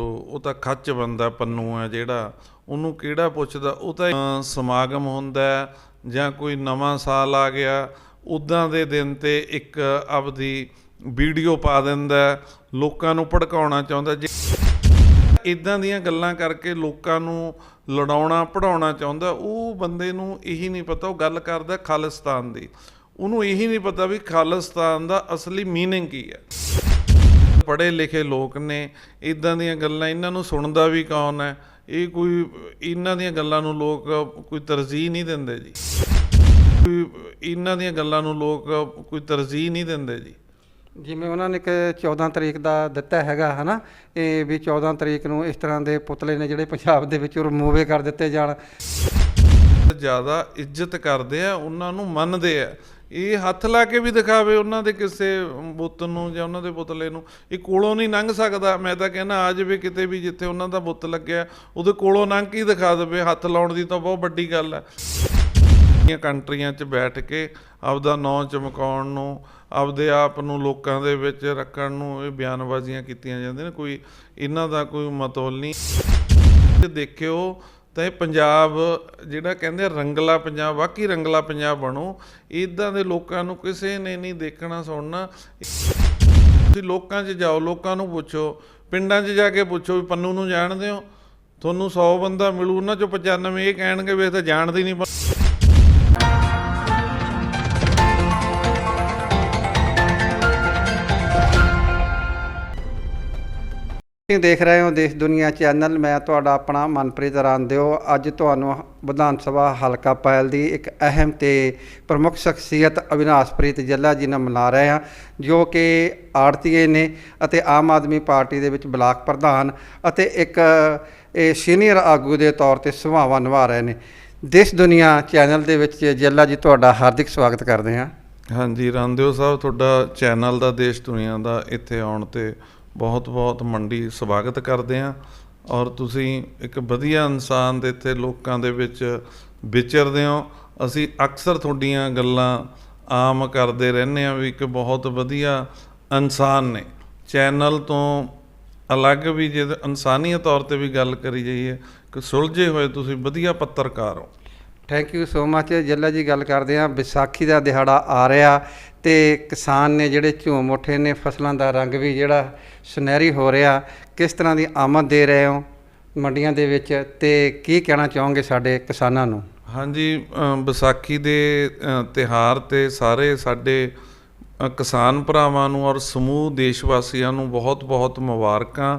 ਉਹ ਤਾਂ ਖੱਚ ਬੰਦਾ ਪੰਨੂ ਹੈ ਜਿਹੜਾ, ਉਹਨੂੰ ਕਿਹੜਾ ਪੁੱਛਦਾ? ਉਹ ਤਾਂ ਸਮਾਗਮ ਹੁੰਦਾ ਜਾਂ ਕੋਈ ਨਵਾਂ ਸਾਲ ਆ ਗਿਆ, ਉਦਾਂ ਦੇ ਦਿਨ ਤੇ ਇੱਕ ਆਪਦੀ ਵੀਡੀਓ ਪਾ ਦਿੰਦਾ ਲੋਕਾਂ ਨੂੰ ਭੜਕਾਉਣਾ ਚਾਹੁੰਦਾ ਜੇ ਇਦਾਂ ਦੀਆਂ ਗੱਲਾਂ ਕਰਕੇ ਲੋਕਾਂ ਨੂੰ ਲੜਾਉਣਾ ਪੜਾਉਣਾ ਚਾਹੁੰਦਾ, ਉਹ ਬੰਦੇ ਨੂੰ ਇਹੀ ਨਹੀਂ ਪਤਾ, ਉਹ ਗੱਲ ਕਰਦਾ ਖਾਲਿਸਤਾਨ ਦੀ। ਉਹਨੂੰ ਇਹੀ ਨਹੀਂ ਪਤਾ ਵੀ ਖਾਲਿਸਤਾਨ ਦਾ ਅਸਲੀ ਮੀਨਿੰਗ ਕੀ ਹੈ। ਪੜ੍ਹੇ ਲਿਖੇ ਲੋਕ ਨੇ ਇਦਾਂ ਦੀਆਂ ਗੱਲਾਂ ਇਹਨਾਂ ਨੂੰ ਸੁਣਦਾ ਵੀ ਕੌਣ ਹੈ? ਇਹ ਕੋਈ ਇਹਨਾਂ ਦੀਆਂ ਗੱਲਾਂ ਨੂੰ ਲੋਕ ਕੋਈ ਤਰਜੀਹ ਨਹੀਂ ਦਿੰਦੇ ਜੀ। ਕੋਈ ਇਹਨਾਂ ਦੀਆਂ ਗੱਲਾਂ ਨੂੰ ਲੋਕ ਕੋਈ ਤਰਜੀਹ ਨਹੀਂ ਦਿੰਦੇ ਜੀ। ਜਿਵੇਂ ਉਹਨਾਂ ਨੇ ਕਿ 14 ਤਰੀਕ ਦਾ ਦਿੱਤਾ ਹੈਗਾ ਹਨਾ? ਇਹ ਵੀ 14 ਤਰੀਕ ਨੂੰ ਇਸ ਤਰ੍ਹਾਂ ਦੇ ਪੁਤਲੇ ਨੇ ਜਿਹੜੇ ਪੰਜਾਬ ਦੇ ਵਿੱਚੋਂ ਰਿਮੂਵੇ ਕਰ ਦਿੱਤੇ ਜਾਣ। ਜ਼ਿਆਦਾ ਇੱਜ਼ਤ ਕਰਦੇ ਆ ਉਹਨਾਂ ਨੂੰ ਮੰਨਦੇ ਆ। ਇਹ ਹੱਥ ਲਾ ਕੇ ਵੀ ਦਿਖਾਵੇ ਉਹਨਾਂ ਦੇ ਕਿਸੇ ਬੁੱਤ ਨੂੰ ਜਾਂ ਉਹਨਾਂ ਦੇ ਪੁਤਲੇ ਨੂੰ। ਇਹ ਕੋਲੋਂ ਨਹੀਂ ਲੰਘ ਸਕਦਾ। ਮੈਂ ਤਾਂ ਕਹਿੰਦਾ ਅੱਜ ਵੀ ਕਿਤੇ ਵੀ ਜਿੱਥੇ ਉਹਨਾਂ ਦਾ ਬੁੱਤ ਲੱਗਿਆ, ਉਹਦੇ ਕੋਲੋਂ ਲੰਘ ਕੇ ਦਿਖਾ ਦੇਵੇ। ਹੱਥ ਲਾਉਣ ਦੀ ਤਾਂ ਬਹੁਤ ਵੱਡੀ ਗੱਲ ਹੈ। ਇਹ ਕੰਟਰੀਆਂ 'ਚ ਬੈਠ ਕੇ ਆਪਦਾ ਨਾਂ ਚਮਕਾਉਣ ਨੂੰ, ਆਪਦੇ ਆਪ ਨੂੰ ਲੋਕਾਂ ਦੇ ਵਿੱਚ ਰੱਖਣ ਨੂੰ ਇਹ ਬਿਆਨਬਾਜ਼ੀਆਂ ਕੀਤੀਆਂ ਜਾਂਦੀਆਂ ਨੇ। ਕੋਈ ਇਹਨਾਂ ਦਾ ਕੋਈ ਮਤੋਲ ਨਹੀਂ। ਦੇਖਿਓ ਤਾਂ ਇਹ ਪੰਜਾਬ ਜਿਹੜਾ ਕਹਿੰਦੇ ਆ ਰੰਗਲਾ ਪੰਜਾਬ ਵਾਕਈ ਰੰਗਲਾ ਪੰਜਾਬ ਬਣੋ ਇਦਾਂ ਦੇ ਲੋਕਾਂ ਨੂੰ ਕਿਸੇ ਨੇ ਨਹੀਂ ਦੇਖਣਾ, ਸੁਣਨਾ। ਤੁਸੀਂ ਲੋਕਾਂ 'ਚ ਜਾਓ, ਲੋਕਾਂ ਨੂੰ ਪੁੱਛੋ, ਪਿੰਡਾਂ 'ਚ ਜਾ ਕੇ ਪੁੱਛੋ ਵੀ ਪੰਨੂ ਨੂੰ ਜਾਣਦੇ ਹੋ। ਤੁਹਾਨੂੰ 100 ਬੰਦਾ ਮਿਲੂ, ਉਹਨਾਂ 'ਚੋਂ 95 ਇਹ ਕਹਿਣਗੇ ਵੀ ਇਹ ਤਾਂ ਜਾਣਦੇ ਹੀ ਨਹੀਂ। ਤੁਸੀਂ ਦੇਖ ਰਹੇ ਹੋ ਦੇਸ਼ ਦੁਨੀਆ ਚੈਨਲ। ਮੈਂ ਤੁਹਾਡਾ ਆਪਣਾ ਮਨਪ੍ਰੀਤ ਰਾਂਦਿਓ ਅੱਜ ਤੁਹਾਨੂੰ ਵਿਧਾਨ ਸਭਾ ਹਲਕਾ ਪਾਇਲ ਦੀ ਇੱਕ ਅਹਿਮ ਤੇ ਪ੍ਰਮੁੱਖ ਸ਼ਖਸੀਅਤ ਅਵਿਨਾਸ਼ਪ੍ਰੀਤ ਜੱਲਾ ਜੀ ਨਾਲ ਮਿਲਾ ਰਹੇ ਹਾਂ, ਜੋ ਕਿ ਆੜਤੀਏ ਨੇ ਅਤੇ ਆਮ ਆਦਮੀ ਪਾਰਟੀ ਦੇ ਵਿੱਚ ਬਲਾਕ ਪ੍ਰਧਾਨ ਅਤੇ ਇੱਕ, ਇਹ ਸੀਨੀਅਰ ਆਗੂ ਦੇ ਤੌਰ ਤੇ ਸੁਭਾਵਾਂ ਨਿਭਾ ਰਹੇ ਨੇ। ਦੇਸ਼ ਦੁਨੀਆ ਚੈਨਲ ਦੇ ਵਿੱਚ ਜੱਲਾ ਜੀ, ਤੁਹਾਡਾ ਹਾਰਦਿਕ ਸਵਾਗਤ ਕਰਦੇ ਹਾਂ। ਹਾਂਜੀ ਰਾਮਦੇਵ ਸਾਹਿਬ, ਤੁਹਾਡਾ ਚੈਨਲ ਦਾ, ਦੇਸ਼ ਦੁਨੀਆ ਦਾ ਇੱਥੇ ਆਉਣ ਤੇ ਬਹੁਤ-ਬਹੁਤ ਮੰਡੀ ਸਵਾਗਤ ਕਰਦੇ ਹਾਂ ਔਰ ਤੁਸੀਂ ਇੱਕ ਵਧੀਆ ਇਨਸਾਨ ਦੇ ਇੱਥੇ ਲੋਕਾਂ ਦੇ ਵਿੱਚ ਵਿਚਰਦੇ ਹੋ। ਅਸੀਂ ਅਕਸਰ ਤੁਹਾਡੀਆਂ ਗੱਲਾਂ ਆਮ ਕਰਦੇ ਰਹਿੰਦੇ ਹਾਂ ਵੀ ਇੱਕ ਬਹੁਤ ਵਧੀਆ ਇਨਸਾਨ ਨੇ। ਚੈਨਲ ਤੋਂ ਅਲੱਗ ਵੀ ਜੇ ਇਨਸਾਨੀਅਤ ਤੌਰ ਤੇ ਵੀ ਗੱਲ ਕਰੀ ਜਾਈਏ ਕਿ ਸੁਲਝੇ ਹੋਏ ਤੁਸੀਂ ਵਧੀਆ ਪੱਤਰਕਾਰ ਹੋ। Thank you so much Jalla ji ਗੱਲ ਕਰਦੇ ਹਾਂ, ਵਿਸਾਖੀ ਦਾ ਦਿਹਾੜਾ ਆ ਰਿਹਾ। ਤੇ ਕਿਸਾਨ ਨੇ ਜਿਹੜੇ ਝੂਮ ਉੱਠੇ ਨੇ ਫਸਲਾਂ ਦਾ ਰੰਗ ਵੀ ਜਿਹੜਾ ਸੁਨਹਿਰੀ ਹੋ ਰਿਹਾ ਕਿਸ ਤਰ੍ਹਾਂ ਦੀ ਆਮਦ ਦੇ ਰਹੇ ਹੋ ਮੰਡੀਆਂ ਦੇ ਵਿੱਚ ਤੇ ਕੀ ਕਹਿਣਾ ਚਾਹੋਗੇ ਸਾਡੇ ਕਿਸਾਨਾਂ ਨੂੰ? ਹਾਂਜੀ ਵਿਸਾਖੀ ਦੇ ਅ, ਤਿਉਹਾਰ ਤੇ ਸਾਰੇ ਸਾਡੇ ਕਿਸਾਨ ਭਰਾਵਾਂ ਨੂੰ ਔਰ ਸਮੂਹ ਦੇਸ਼ ਵਾਸੀਆਂ ਨੂੰ ਬਹੁਤ-ਬਹੁਤ ਮੁਬਾਰਕਾਂ।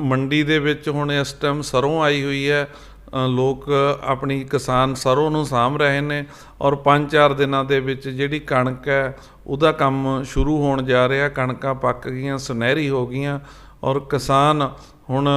ਮੰਡੀ ਦੇ ਵਿੱਚ ਹੁਣ ਇਸ ਟਾਈਮ ਸਰੋਂ ਆਈ ਹੋਈ ਹੈ ਲੋਕ ਆਪਣੀ ਕਿਸਾਨ ਸਰੋਂ ਨੂੰ ਸਾਂਭ ਰਹੇ ਨੇ ਔਰ 5-4 ਦਿਨਾਂ ਦੇ ਵਿੱਚ ਜਿਹੜੀ ਕਣਕ ਹੈ, ਉਹਦਾ ਕੰਮ ਸ਼ੁਰੂ ਹੋਣ ਜਾ ਰਿਹਾ। ਕਣਕਾਂ ਪੱਕ ਗਈਆਂ, ਸੁਨਹਿਰੀ ਹੋ ਗਈਆਂ ਔਰ ਕਿਸਾਨ ਹੁਣ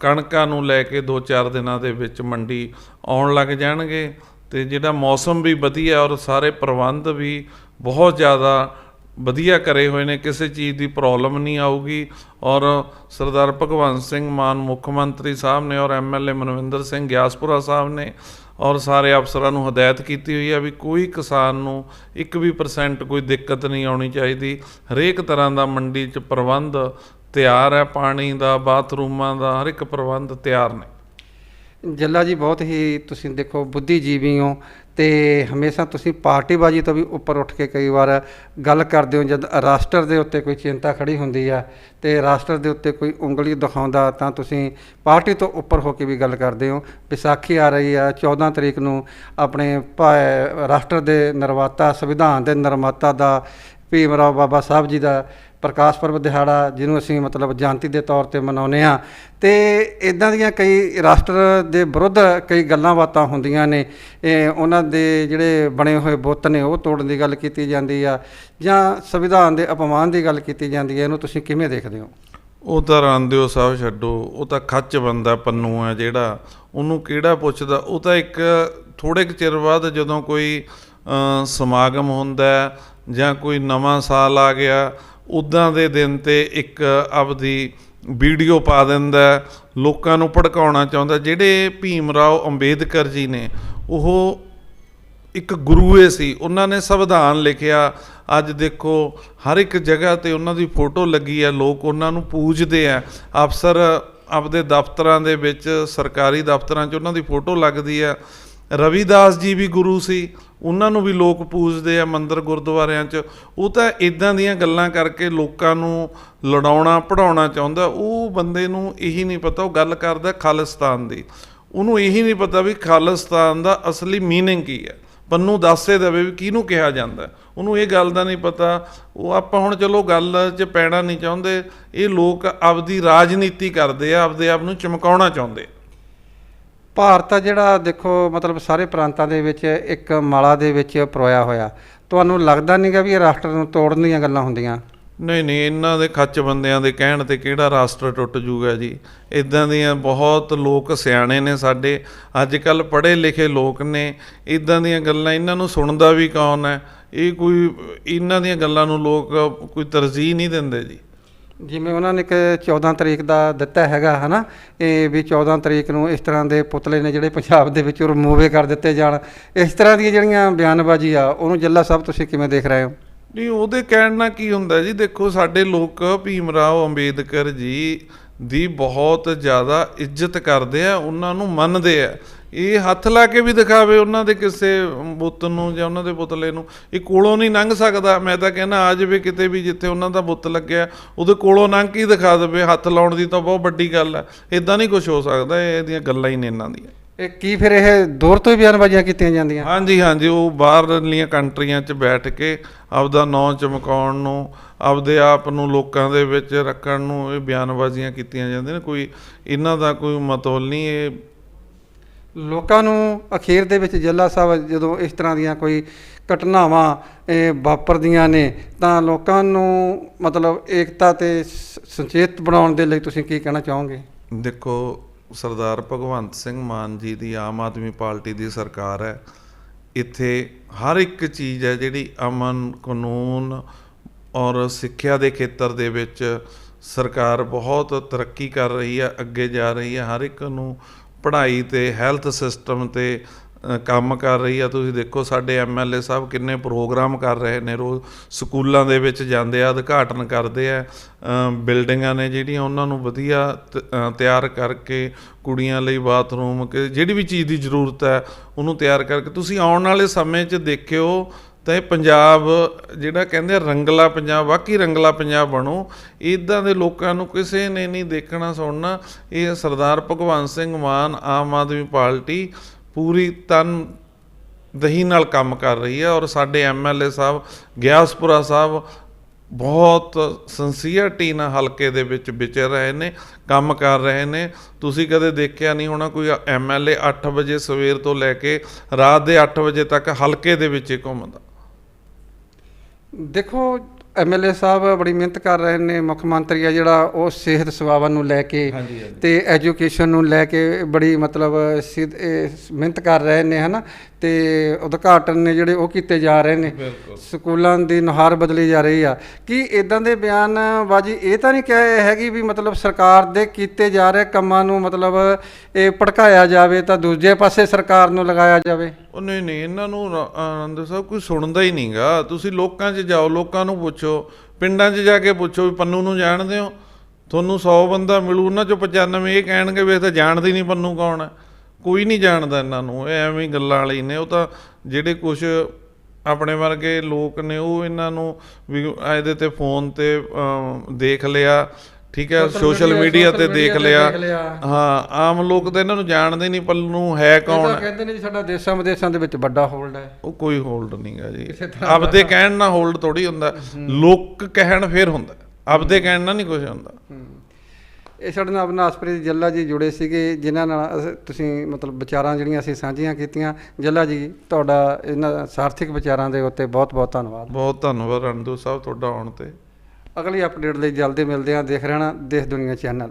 ਕਣਕਾਂ ਨੂੰ ਲੈ ਕੇ 2-4 ਦਿਨਾਂ ਦੇ ਵਿੱਚ ਮੰਡੀ ਆਉਣ ਲੱਗ ਜਾਣਗੇ ਤੇ ਜਿਹੜਾ ਮੌਸਮ ਵੀ ਵਧੀਆ ਔਰ ਸਾਰੇ ਪ੍ਰਬੰਧ ਵੀ ਬਹੁਤ ਜ਼ਿਆਦਾ ਵਧੀਆ ਕਰੇ ਹੋਏ ਨੇ, ਕਿਸੇ ਚੀਜ਼ ਦੀ ਪ੍ਰੋਬਲਮ ਨਹੀਂ ਆਊਗੀ। ਔਰ ਸਰਦਾਰ ਭਗਵੰਤ ਸਿੰਘ ਮਾਨ ਮੁੱਖ ਮੰਤਰੀ ਸਾਹਿਬ ਨੇ ਔਰ ਐਮਐਲਏ ਮਨਵਿੰਦਰ ਸਿੰਘ ਗਿਆਸਪੁਰਾ ਸਾਹਿਬ ਨੇ ਔਰ ਸਾਰੇ ਅਫਸਰਾਂ ਨੂੰ ਹਦਾਇਤ ਕੀਤੀ ਹੋਈ ਹੈ ਵੀ ਕੋਈ ਕਿਸਾਨ ਨੂੰ ਇੱਕ ਵੀ ਪਰਸੈਂਟ ਕੋਈ ਦਿੱਕਤ ਨਹੀਂ ਆਉਣੀ ਚਾਹੀਦੀ। ਹਰੇਕ ਤਰ੍ਹਾਂ ਦਾ ਮੰਡੀ 'ਚ ਪ੍ਰਬੰਧ ਤਿਆਰ ਹੈ, ਪਾਣੀ ਦਾ, ਬਾਥਰੂਮਾਂ ਦਾ, ਹਰ ਇੱਕ ਪ੍ਰਬੰਧ ਤਿਆਰ ਨੇ। ਜੱਲਾ ਜੀ, ਬਹੁਤ ਹੀ ਤੁਸੀਂ ਦੇਖੋ, ਬੁੱਧੀਜੀਵੀ ਹੋ। ਤੇ ਹਮੇਸ਼ਾ ਤੁਸੀਂ ਪਾਰਟੀਬਾਜ਼ੀ ਤੋਂ ਵੀ ਉੱਪਰ ਉੱਠ ਕੇ ਕਈ ਵਾਰ ਗੱਲ ਕਰਦੇ ਹੋ, ਜਦ ਰਾਸ਼ਟਰ ਦੇ ਉੱਤੇ ਕੋਈ ਚਿੰਤਾ ਖੜੀ ਹੁੰਦੀ ਆ ਤੇ ਰਾਸ਼ਟਰ ਦੇ ਉੱਤੇ ਕੋਈ ਉਂਗਲੀ ਦਿਖਾਉਂਦਾ ਤਾਂ ਤੁਸੀਂ ਪਾਰਟੀ ਤੋਂ ਉੱਪਰ ਹੋ ਕੇ ਵੀ ਗੱਲ ਕਰਦੇ ਹੋ। ਵਿਸਾਖੀ ਆ ਰਹੀ ਆ 14 ਤਰੀਕ ਨੂੰ ਆਪਣੇ ਭਾ- ਰਾਸ਼ਟਰ ਦੇ ਨਿਰਮਾਤਾ, ਸੰਵਿਧਾਨ ਦੇ ਨਿਰਮਾਤਾ ਦਾ ਭੀਮ ਰਾਓ ਬਾਬਾ ਸਾਹਿਬ ਜੀ ਦਾ ਪ੍ਰਕਾਸ਼ ਪਰਬ ਦਿਹਾੜਾ ਜਿਹਨੂੰ ਅਸੀਂ ਮਤਲਬ ਜਯੰਤੀ ਦੇ ਤੌਰ ਤੇ ਮਨਾਉਂਦੇ ਆ ਤੇ ਇਦਾਂ ਦੀਆਂ ਕਈ ਰਾਸ਼ਟਰ ਦੇ ਵਿਰੁੱਧ ਕਈ ਗੱਲਾਂ ਬਾਤਾਂ ਹੁੰਦੀਆਂ ਨੇ। ਇਹ ਉਹਨਾਂ ਦੇ ਜਿਹੜੇ ਬਣੇ ਹੋਏ ਬੁੱਤ ਨੇ ਉਹ ਤੋੜਨ ਦੀ ਗੱਲ ਕੀਤੀ ਜਾਂਦੀ ਆ ਜਾਂ ਸੰਵਿਧਾਨ ਦੇ ਅਪਮਾਨ ਦੀ ਗੱਲ ਕੀਤੀ ਜਾਂਦੀ ਹੈ ਇਹਨੂੰ ਤੁਸੀਂ ਕਿਵੇਂ ਦੇਖਦੇ ਹੋ? ਉਹ ਤਾਂ ਰਾਮਦੇਵ ਸਾਹਿਬ ਛੱਡੋ। ਉਹ ਤਾਂ ਖੱਚ ਬੰਦਾ, ਪੰਨੂ ਹੈ ਜਿਹੜਾ। ਉਹਨੂੰ ਕਿਹੜਾ ਪੁੱਛਦਾ? ਉਹ ਤਾਂ ਇੱਕ ਥੋੜੇ ਕੁ ਚਿਰ ਬਾਅਦ ਜਦੋਂ ਕੋਈ ਸਮਾਗਮ ਹੁੰਦਾ ਜਾਂ ਕੋਈ ਨਵਾਂ ਸਾਲ ਆ ਗਿਆ ਉਦਾਂ ਦੇ ਦਿਨ ਤੇ ਇੱਕ ਆਪਦੀ ਵੀਡੀਓ ਪਾ ਦਿੰਦਾ ਲੋਕਾਂ ਨੂੰ ਭੜਕਾਉਣਾ ਚਾਹੁੰਦਾ ਜਿਹੜੇ ਭੀਮ ਰਾਓ ਅੰਬੇਦਕਰ ਜੀ ਨੇ, ਉਹ ਇੱਕ ਗੁਰੂਏ ਸੀ। ਉਹਨਾਂ ਨੇ ਸੰਵਿਧਾਨ ਲਿਖਿਆ। ਅੱਜ ਦੇਖੋ, ਹਰ ਇੱਕ ਜਗ੍ਹਾ ਤੇ ਉਹਨਾਂ ਦੀ ਫੋਟੋ ਲੱਗੀ ਹੈ। ਲੋਕ ਉਹਨਾਂ ਨੂੰ ਪੂਜਦੇ ਆ ਅਫਸਰ ਆਪਦੇ ਦਫ਼ਤਰਾਂ ਦੇ ਵਿੱਚ, ਸਰਕਾਰੀ ਦਫ਼ਤਰਾਂ 'ਚ ਉਹਨਾਂ ਦੀ ਫੋਟੋ ਲੱਗਦੀ ਆ ਰਵੀਦਾਸ ਜੀ ਵੀ ਗੁਰੂ ਸੀ, ਉਹਨਾਂ ਨੂੰ ਵੀ ਲੋਕ ਪੂਜਦੇ ਆ ਮੰਦਰ ਗੁਰਦੁਆਰਿਆਂ 'ਚ। ਉਹ ਤਾਂ ਇਦਾਂ ਦੀਆਂ ਗੱਲਾਂ ਕਰਕੇ ਲੋਕਾਂ ਨੂੰ ਲੜਾਉਣਾ ਪੜਾਉਣਾ ਚਾਹੁੰਦਾ, ਉਹ ਬੰਦੇ ਨੂੰ ਇਹੀ ਨਹੀਂ ਪਤਾ, ਉਹ ਗੱਲ ਕਰਦਾ ਖਾਲਿਸਤਾਨ ਦੀ। ਉਹਨੂੰ ਇਹੀ ਨਹੀਂ ਪਤਾ ਵੀ ਖਾਲਿਸਤਾਨ ਦਾ ਅਸਲੀ ਮੀਨਿੰਗ ਕੀ ਹੈ। ਪੰਨੂ ਦੱਸੇ ਦੇਵੇ ਵੀ ਕਿਹਨੂੰ ਕਿਹਾ ਜਾਂਦਾ। ਉਹਨੂੰ ਇਹ ਗੱਲ ਦਾ ਨਹੀਂ ਪਤਾ। ਉਹ ਆਪਾਂ ਹੁਣ ਚਲੋ ਗੱਲ 'ਚ ਪੈਣਾ ਨਹੀਂ ਚਾਹੁੰਦੇ। ਇਹ ਲੋਕ ਆਪਦੀ ਰਾਜਨੀਤੀ ਕਰਦੇ ਆ, ਆਪਦੇ ਆਪ ਨੂੰ ਚਮਕਾਉਣਾ ਚਾਹੁੰਦੇ। ਭਾਰਤ ਆ ਜਿਹੜਾ ਦੇਖੋ, ਮਤਲਬ ਸਾਰੇ ਪ੍ਰਾਂਤਾਂ ਦੇ ਵਿੱਚ ਇੱਕ ਮਾਲਾ ਦੇ ਵਿੱਚ ਪਰੋਇਆ ਹੋਇਆ। ਤੁਹਾਨੂੰ ਲੱਗਦਾ ਨਹੀਂਗਾ ਵੀ ਇਹ ਰਾਸ਼ਟਰ ਨੂੰ ਤੋੜਨ ਦੀਆਂ ਗੱਲਾਂ ਹੁੰਦੀਆਂ? ਨਹੀਂ ਨਹੀਂ, ਇਹਨਾਂ ਦੇ ਖੱਚ ਬੰਦਿਆਂ ਦੇ ਕਹਿਣ ਤੇ ਕਿਹੜਾ ਰਾਸ਼ਟਰ ਟੁੱਟ ਜੂਗਾ ਜੀ? ਇਦਾਂ ਦੀਆਂ ਬਹੁਤ ਲੋਕ ਸਿਆਣੇ ਨੇ ਸਾਡੇ। ਅੱਜ ਕੱਲ ਪੜ੍ਹੇ ਲਿਖੇ ਲੋਕ ਨੇ। ਇਦਾਂ ਦੀਆਂ ਗੱਲਾਂ ਇਹਨਾਂ ਨੂੰ ਸੁਣਦਾ ਵੀ ਕੌਣ ਹੈ? ਇਹ ਕੋਈ, ਇਹਨਾਂ ਦੀਆਂ ਗੱਲਾਂ ਨੂੰ ਲੋਕ ਕੋਈ ਤਰਜੀਹ ਨਹੀਂ ਦਿੰਦੇ ਜੀ। ਜਿਵੇਂ ਉਹਨਾਂ ਨੇ ਕਿ 14 ਤਰੀਕ ਦਾ ਦਿੱਤਾ ਹੈਗਾ, ਹਨਾ, ਇਹ ਵੀ 14 ਤਰੀਕ ਨੂੰ ਇਸ ਤਰ੍ਹਾਂ ਦੇ ਪੁਤਲੇ ਨੇ ਜਿਹੜੇ ਪੰਜਾਬ ਦੇ ਵਿੱਚੋਂ ਰਿਮੂਵੇ ਕਰ ਦਿੱਤੇ ਜਾਣ। ਇਸ ਤਰ੍ਹਾਂ ਦੀਆਂ ਜਿਹੜੀਆਂ ਬਿਆਨਬਾਜ਼ੀ ਆ, ਉਹਨੂੰ ਜੱਲਾ ਸਾਹਿਬ, ਤੁਸੀਂ ਕਿਵੇਂ ਦੇਖ ਰਹੇ ਹੋ? ਨਹੀਂ, ਉਹਦੇ ਕਹਿਣ ਨਾਲ ਕੀ ਹੁੰਦਾ ਜੀ? ਦੇਖੋ, ਸਾਡੇ ਲੋਕ ਭੀਮ ਰਾਓ ਅੰਬੇਦਕਰ ਜੀ ਦੀ ਬਹੁਤ ਜ਼ਿਆਦਾ ਇੱਜ਼ਤ ਕਰਦੇ ਆ, ਉਹਨਾਂ ਨੂੰ ਮੰਨਦੇ ਆ। ਇਹ ਹੱਥ ਲਾ ਕੇ ਵੀ ਦਿਖਾਵੇ ਉਹਨਾਂ ਦੇ ਕਿਸੇ ਬੁੱਤ ਨੂੰ ਜਾਂ ਉਹਨਾਂ ਦੇ ਪੁਤਲੇ ਨੂੰ। ਇਹ ਕੋਲੋਂ ਨਹੀਂ ਲੰਘ ਸਕਦਾ। ਮੈਂ ਤਾਂ ਕਹਿੰਦਾ ਆ ਜਾਵੇ ਕਿਤੇ ਵੀ ਜਿੱਥੇ ਉਹਨਾਂ ਦਾ ਬੁੱਤ ਲੱਗਿਆ ਉਹਦੇ ਕੋਲੋਂ ਲੰਘ ਕੇ ਦਿਖਾ ਦੇਵੇ। ਹੱਥ ਲਾਉਣ ਦੀ ਤਾਂ ਬਹੁਤ ਵੱਡੀ ਗੱਲ ਹੈ। ਇਦਾਂ ਨਹੀਂ ਕੁਝ ਹੋ ਸਕਦਾ। ਇਹ ਇਹਦੀਆਂ ਗੱਲਾਂ ਹੀ ਨੇ ਇਹਨਾਂ ਦੀਆਂ। ਇਹ ਕੀ ਫਿਰ ਇਹ ਦੂਰ ਤੋਂ ਹੀ ਬਿਆਨਬਾਜ਼ੀਆਂ ਕੀਤੀਆਂ ਜਾਂਦੀਆਂ? ਹਾਂਜੀ ਹਾਂਜੀ। ਉਹ ਬਾਹਰਲੀਆਂ ਕੰਟਰੀਆਂ 'ਚ ਬੈਠ ਕੇ ਆਪਦਾ ਨਾਂ ਚਮਕਾਉਣ ਨੂੰ ਆਪਦੇ ਆਪ ਨੂੰ ਲੋਕਾਂ ਦੇ ਵਿੱਚ ਰੱਖਣ ਨੂੰ ਇਹ ਬਿਆਨਬਾਜ਼ੀਆਂ ਕੀਤੀਆਂ ਜਾਂਦੀਆਂ ਨੇ। ਕੋਈ ਇਹਨਾਂ ਦਾ ਕੋਈ ਮਤਲਬ ਨਹੀਂ। ਇਹ ਲੋਕਾਂ ਨੂੰ ਅਖੀਰ ਦੇ ਵਿੱਚ ਜੱਲਾ ਸਾਹਿਬ ਜਦੋਂ ਇਸ ਤਰ੍ਹਾਂ ਦੀਆਂ ਕੋਈ ਘਟਨਾਵਾਂ ਵਾਪਰਦੀਆਂ ਨੇ, ਤਾਂ ਲੋਕਾਂ ਨੂੰ ਮਤਲਬ ਏਕਤਾ ਤੇ ਸ- ਸੰਚੇਤ ਬਣਾਉਣ ਦੇ ਲਈ ਤੁਸੀਂ ਕੀ ਕਹਿਣਾ ਚਾਹੋਗੇ? ਦੇਖੋ, ਸਰਦਾਰ ਭਗਵੰਤ ਸਿੰਘ ਮਾਨ ਜੀ ਦੀ ਆਮ ਆਦਮੀ ਪਾਰਟੀ ਦੀ ਸਰਕਾਰ ਹੈ। ਇੱਥੇ ਹਰ ਇੱਕ ਚੀਜ਼ ਹੈ ਜਿਹੜੀ ਅਮਨ, ਕਾਨੂੰਨ ਔਰ ਸਿੱਖਿਆ ਦੇ ਖੇਤਰ ਦੇ ਵਿੱਚ ਸਰਕਾਰ ਬਹੁਤ ਤਰੱਕੀ ਕਰ ਰਹੀ ਹੈ, ਅੱਗੇ ਜਾ ਰਹੀ ਹੈ। ਹਰ ਇੱਕ ਨੂੰ ਪੜ੍ਹਾਈ ਤੇ ਹੈਲਥ ਸਿਸਟਮ ਤੇ ਕੰਮ ਕਰ ਰਹੀ ਆ। ਤੁਸੀਂ ਦੇਖੋ ਸਾਡੇ ਐਮਐਲਏ ਸਾਹਿਬ ਕਿੰਨੇ ਪ੍ਰੋਗਰਾਮ ਕਰ ਰਹੇ ਨੇ। ਰੋਜ਼ ਸਕੂਲਾਂ ਦੇ ਵਿੱਚ ਜਾਂਦੇ ਆ, ਉਦਘਾਟਨ ਕਰਦੇ ਆ। ਬਿਲਡਿੰਗਾਂ ਨੇ ਜਿਹੜੀਆਂ ਉਹਨਾਂ ਨੂੰ ਵਧੀਆ ਤ- ਤਿਆਰ ਕਰਕੇ ਕੁੜੀਆਂ ਲਈ ਬਾਥਰੂਮ ਕਿ, ਜਿਹੜੀ ਵੀ ਚੀਜ਼ ਦੀ ਜ਼ਰੂਰਤ ਹੈ, ਉਹਨੂੰ ਤਿਆਰ ਕਰਕੇ। ਤੁਸੀਂ ਆਉਣ ਵਾਲੇ ਸਮੇਂ 'ਚ ਦੇਖਿਓ ਤਾਂ ਇਹ ਪੰਜਾਬ, ਜਿਹੜਾ ਕਹਿੰਦੇ ਆ ਰੰਗਲਾ ਪੰਜਾਬ, ਵਾਕਈ ਰੰਗਲਾ ਪੰਜਾਬ ਬਣੋ ਇਦਾਂ ਦੇ ਲੋਕਾਂ ਨੂੰ ਕਿਸੇ ਨੇ ਨਹੀਂ ਦੇਖਣਾ, ਸੁਣਨਾ। ਇਹ ਸਰਦਾਰ ਭਗਵੰਤ ਸਿੰਘ ਮਾਨ, ਆਮ ਆਦਮੀ ਪਾਰਟੀ ਪੂਰੀ ਤਨ ਦਹੀ ਨਾਲ ਕੰਮ ਕਰ ਰਹੀ ਹੈ ਔਰ ਸਾਡੇ ਐਮਐਲਏ ਸਾਹਿਬ, ਗਿਆਸਪੁਰਾ ਸਾਹਿਬ ਬਹੁਤ ਸਿੰਸੀਅਰਟੀ ਨਾਲ ਹਲਕੇ ਦੇ ਵਿੱਚ ਵਿਚਰ ਰਹੇ ਨੇ, ਕੰਮ ਕਰ ਰਹੇ ਨੇ। ਤੁਸੀਂ ਕਦੇ ਦੇਖਿਆ ਨਹੀਂ ਹੋਣਾ ਕੋਈ ਐਮਐਲਏ 8 ਵਜੇ ਸਵੇਰ ਤੋਂ ਲੈ ਕੇ ਰਾਤ ਦੇ 8 ਵਜੇ ਤੱਕ ਹਲਕੇ ਦੇ ਵਿੱਚ ਹੀ ਘੁੰਮਦਾ। ਦੇਖੋ ਐਮਐਲਏ ਸਾਹਿਬ ਬੜੀ ਮਿਹਨਤ ਕਰ ਰਹੇ ਨੇ ਮੁੱਖ ਮੰਤਰੀ ਆ ਜਿਹੜਾ ਉਹ ਸਿਹਤ ਸੇਵਾਵਾਂ ਨੂੰ ਲੈ ਕੇ। ਤੇ ਐਜੂਕੇਸ਼ਨ ਨੂੰ ਲੈ ਕੇ ਬੜੀ ਮਤਲਬ ਮਿਹਨਤ ਕਰ ਰਹੇ ਨੇ ਹਨਾ ਤੇ ਉਦਘਾਟਨ ਨੇ ਜਿਹੜੇ ਉਹ ਕੀਤੇ ਜਾ ਰਹੇ ਨੇ। ਸਕੂਲਾਂ ਦੀ ਨੁਹਾਰ ਬਦਲੀ ਜਾ ਰਹੀ ਆ। ਕੀ ਇਦਾਂ ਦੇ ਬਿਆਨ ਬਾਜੀ ਇਹ ਤਾਂ ਨਹੀਂ ਕਹੇ ਹੈਗੀ ਵੀ ਮਤਲਬ ਸਰਕਾਰ ਦੇ ਕੀਤੇ ਜਾ ਰਹੇ ਕੰਮਾਂ ਨੂੰ ਮਤਲਬ ਇਹ ਭੜਕਾਇਆ ਜਾਵੇ ਤਾਂ ਦੂਜੇ ਪਾਸੇ ਸਰਕਾਰ ਨੂੰ ਲਗਾਇਆ ਜਾਵੇ? ਉਹ ਨਹੀਂ ਨਹੀਂ ਇਹਨਾਂ ਨੂੰ ਆਨੰਦ ਸਾਹਿਬ ਕੋਈ ਸੁਣਦਾ ਹੀ ਨਹੀਂਗਾ ਤੁਸੀਂ ਲੋਕਾਂ 'ਚ ਜਾਓ ਲੋਕਾਂ ਨੂੰ ਪੁੱਛੋ ਪਿੰਡਾਂ 'ਚ ਜਾ ਕੇ ਪੁੱਛੋ ਵੀ ਪੰਨੂ ਨੂੰ ਜਾਣਦੇ ਹੋ? ਤੁਹਾਨੂੰ 100 ਬੰਦਾ ਮਿਲੂ ਉਹਨਾਂ 'ਚੋਂ 95 ਇਹ ਕਹਿਣਗੇ ਵੀ ਇਹ ਤਾਂ ਜਾਣਦੇ ਨਹੀਂ ਪੰਨੂ ਕੌਣ ਹੈ ਕੋਈ ਨਹੀਂ ਜਾਣਦਾ ਇਹਨਾਂ ਨੂੰ ਇਹ ਐਵੇਂ ਹੀ ਗੱਲਾਂ ਵਾਲੇ ਹੀ ਨੇ। ਉਹ ਤਾਂ ਜਿਹੜੇ ਕੁਝ ਆਪਣੇ ਵਰਗੇ ਲੋਕ ਨੇ ਉਹ ਇਹਨਾਂ ਨੂੰ ਵੀ ਇਹਦੇ ਤੇ ਫੋਨ ਤੇ ਦੇਖ ਲਿਆ ਠੀਕ ਹੈ ਸੋਸ਼ਲ ਮੀਡੀਆ ਤੇ ਦੇਖ ਲਿਆ। ਹਾਂ ਆਮ ਲੋਕ ਤਾਂ ਇਹਨਾਂ ਨੂੰ ਜਾਣਦੇ ਨਹੀਂ ਪੰਨੂ ਹੈ ਇਹ ਕੌਣ? ਹੈ ਕਹਿੰਦੇ ਨੇ ਜੀ ਸਾਡਾ ਦੇਸ਼ਾਂ ਵਿਦੇਸ਼ਾਂ ਦੇ ਵਿੱਚ ਵੱਡਾ ਹੋਲਡ ਹੈ। ਉਹ ਕੋਈ ਹੋਲਡ ਨਹੀਂਗਾ ਜੀ। ਆਪਦੇ ਕਹਿਣ ਨਾਲ ਹੋਲਡ ਥੋੜੀ ਹੁੰਦਾ। ਲੋਕ ਕਹਿਣ ਫੇਰ ਹੁੰਦਾ। ਆਪਦੇ ਕਹਿਣ ਨਾਲ ਨਹੀਂ ਕੁਝ ਹੁੰਦਾ। ਇਹ ਸਾਡੇ ਨਾਲ ਅਬਨਾਸਪ੍ਰੀਤ ਜੱਲਾ ਜੀ ਜੁੜੇ ਸੀਗੇ ਜਿਨ੍ਹਾਂ ਨਾਲ ਤੁਸੀਂ ਮਤਲਬ ਵਿਚਾਰਾਂ ਜਿਹੜੀਆਂ ਅਸੀਂ ਸਾਂਝੀਆਂ ਕੀਤੀਆਂ। ਜੱਲਾ ਜੀ ਤੁਹਾਡਾ ਇਹਨਾਂ ਸਾਰਥਿਕ ਵਿਚਾਰਾਂ ਦੇ ਉੱਤੇ ਬਹੁਤ ਬਹੁਤ ਧੰਨਵਾਦ। ਬਹੁਤ ਧੰਨਵਾਦ ਰਣਦੂ ਸਾਹਿਬ ਤੁਹਾਡਾ ਆਉਣ ਤੇ। ਅਗਲੀ ਅਪਡੇਟ ਲਈ ਜਲਦੀ ਮਿਲਦੇ ਹਾਂ। ਦੇਖ ਰਹਿਣਾ ਦੇਸ਼ ਦੁਨੀਆ ਚੈਨਲ।